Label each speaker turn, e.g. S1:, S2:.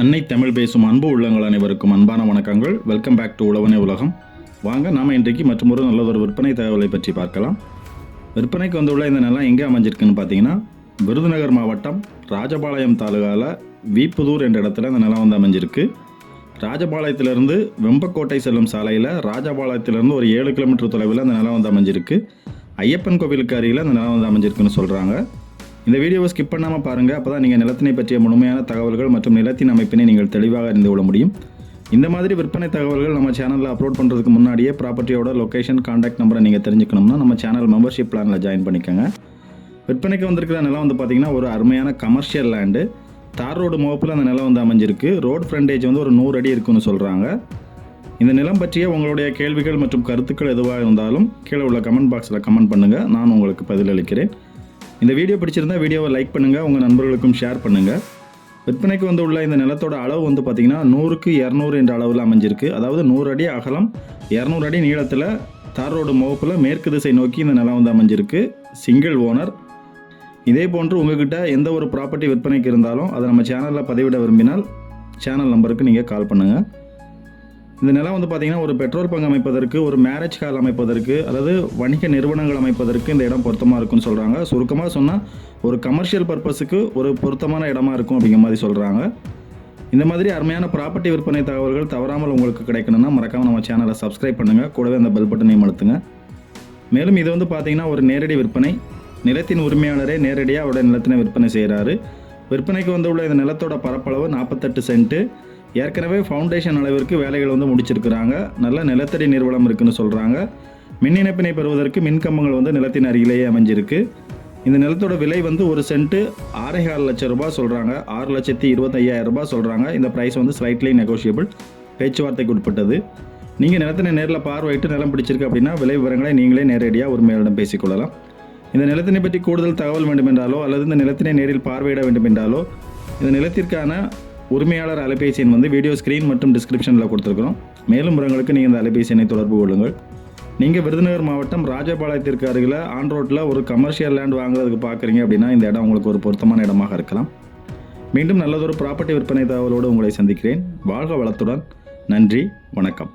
S1: அன்னை தமிழ் பேசும் அன்பு உள்ளங்கள் அனைவருக்கும் அன்பான வணக்கங்கள். வெல்கம் பேக் டு உழவனே உலகம். வாங்க நாம் இன்றைக்கு மற்றொரு நல்லதொரு விற்பனை தகவலை பற்றி பார்க்கலாம். விற்பனைக்கு வந்துள்ள இந்த நிலம் எங்கே அமைஞ்சிருக்குன்னு பார்த்தீங்கன்னா விருதுநகர் மாவட்டம் ராஜபாளையம் தாலுகாவில் வீப்புதூர் என்ற இடத்துல இந்த நிலம் வந்து அமைஞ்சிருக்கு. ராஜபாளையத்திலிருந்து வெம்பக்கோட்டை செல்லும் சாலையில் ராஜபாளையத்திலிருந்து ஒரு ஏழு கிலோமீட்டர் தொலைவில் அந்த நிலம் வந்து அமைஞ்சிருக்கு. ஐயப்பன் கோவிலுக்கு அருகில் அந்த நிலம் வந்து அமைஞ்சிருக்குன்னு சொல்கிறாங்க இந்த வீடியோவை ஸ்கிப் பண்ணாமல் பாருங்கள் அப்போ தான் நீங்கள் நிலத்தினை பற்றிய முழுமையான தகவல்கள் மற்றும் நிலத்தின் அமைப்பினை நீங்கள் தெளிவாக அறிந்து கொள்ள முடியும். இந்த மாதிரி விற்பனை தகவல்கள் நம்ம சேனலில் அப்லோட் பண்ணுறதுக்கு முன்னாடியே ப்ராப்பர்ட்டியோட லொகேஷன் காண்டாக்ட் நம்பரை நீங்கள் தெரிஞ்சுக்கணும்னா நம்ம சேனல் மெம்பர்ஷிப் பிளானில் ஜாயின் பண்ணிக்கோங்க. விற்பனைக்கு வந்திருக்கிற நிலம் வந்து பார்த்திங்கன்னா ஒரு அருமையான கமர்ஷியல் லேண்டு தார் ரோடு முகப்பில் அந்த நிலம் வந்து அமைஞ்சிருக்கு. ரோட் ஃப்ரண்டேஜ் வந்து ஒரு நூறு அடி இருக்குன்னு சொல்கிறாங்க இந்த நிலம் பற்றிய உங்களுடைய கேள்விகள் மற்றும் கருத்துக்கள் எதுவாக இருந்தாலும் கீழே உள்ள கமெண்ட் பாக்ஸில் கமெண்ட் பண்ணுங்கள் நான் உங்களுக்கு பதிலளிக்கிறேன். இந்த வீடியோ பிடிச்சிருந்தா வீடியோவை லைக் பண்ணுங்கள் உங்கள் நண்பர்களுக்கும் ஷேர் பண்ணுங்கள் விற்பனைக்கு வந்து உள்ள இந்த நிலத்தோட அளவு வந்து பார்த்திங்கன்னா நூறுக்கு இரநூறு என்ற அளவில் அமைஞ்சிருக்கு. அதாவது நூறு அடி அகலம் இரநூறு அடி நீளத்தில் தார் ரோடு முகப்பில் மேற்கு திசை நோக்கி இந்த நிலம் வந்து அமைஞ்சிருக்கு. சிங்கிள் ஓனர் இதே போன்று உங்ககிட்ட எந்த ஒரு ப்ராப்பர்ட்டி விற்பனைக்கு இருந்தாலும் அதை நம்ம சேனலில் பதிவிட விரும்பினால் சேனல் நம்பருக்கு நீங்கள் கால் பண்ணுங்கள் இந்த நிலம் வந்து பார்த்திங்கன்னா ஒரு பெட்ரோல் பங்க் அமைப்பதற்கு ஒரு மேரேஜ் ஹால் அமைப்பதற்கு அதாவது வணிக நிறுவனங்கள் அமைப்பதற்கு இந்த இடம் பொருத்தமாக இருக்கும்னு சொல்கிறாங்க சுருக்கமாக சொன்னால் ஒரு கமர்ஷியல் பர்பஸுக்கு ஒரு பொருத்தமான இடமா இருக்கும் அப்படிங்கிற மாதிரி சொல்கிறாங்க இந்த மாதிரி அருமையான ப்ராப்பர்ட்டி விற்பனை தகவல்கள் தவறாமல் உங்களுக்கு கிடைக்கணும்னா மறக்காமல் நம்ம சேனலை சப்ஸ்கிரைப் பண்ணுங்கள் கூடவே அந்த பெல் பட்டனையும் அழுத்துங்க. மேலும் இது வந்து பார்த்தீங்கன்னா ஒரு நேரடி விற்பனை. நிலத்தின் உரிமையாளரே நேரடியாக அவருடைய நிலத்தினை விற்பனை செய்கிறாரு விற்பனைக்கு வந்துள்ள இந்த நிலத்தோட பரப்பளவு நாற்பத்தெட்டு சென்ட்டு. ஏற்கனவே ஃபவுண்டேஷன் அளவிற்கு வேலைகள் வந்து முடிச்சிருக்கிறாங்க. நல்ல நிலத்தடி நிறுவனம் இருக்குன்னு சொல்கிறாங்க மின் இணைப்பினை பெறுவதற்கு மின்கம்பங்கள் வந்து நிலத்தின் அருகிலேயே அமைஞ்சிருக்கு. இந்த நிலத்தோட விலை வந்து ஒரு சென்ட்டு ஆறேகால் லட்சம் ரூபாய் சொல்கிறாங்க ஆறு லட்சத்தி இருபத்தையாயிரம் ரூபாய் சொல்கிறாங்க இந்த ப்ரைஸ் வந்து ஸ்லைட்லி நெகோஷியபிள் பேச்சுவார்த்தைக்கு உட்பட்டது. நீங்கள் நிலத்தினை நேரில் பார்வையிட்டு நிலம் பிடிச்சிருக்கு அப்படின்னா விலை விவரங்களை நீங்களே நேரடியாக உரிமையாளரிடம் பேசிக்கொள்ளலாம். இந்த நிலத்தினை பற்றி கூடுதல் தகவல் வேண்டுமென்றாலோ அல்லது இந்த நிலத்தினை நேரில் பார்வையிட வேண்டுமென்றாலோ இந்த நிலத்திற்கான உரிமையாளர் அலைபேசி எண் வந்து வீடியோ ஸ்க்ரீன் மற்றும் டிஸ்கிரிப்ஷனில் கொடுத்துருக்குறோம். மேலும் விவரங்களுக்கு நீங்கள் இந்த அலைபேசி எண்ணை தொடர்பு கொள்ளுங்கள். நீங்கள் விருதுநகர் மாவட்டம் ராஜபாளையத்திற்கு அருகில் ஆன் ரோட்டில் ஒரு கமர்ஷியல் லேண்ட் வாங்குறதுக்கு பார்க்குறீங்க அப்படின்னா இந்த இடம் உங்களுக்கு ஒரு பொருத்தமான இடமாக இருக்கலாம். மீண்டும் நல்லதொரு ப்ராப்பர்ட்டி விற்பனை தகவலோடு உங்களை சந்திக்கிறேன். வாழ்க வளத்துடன். நன்றி வணக்கம்.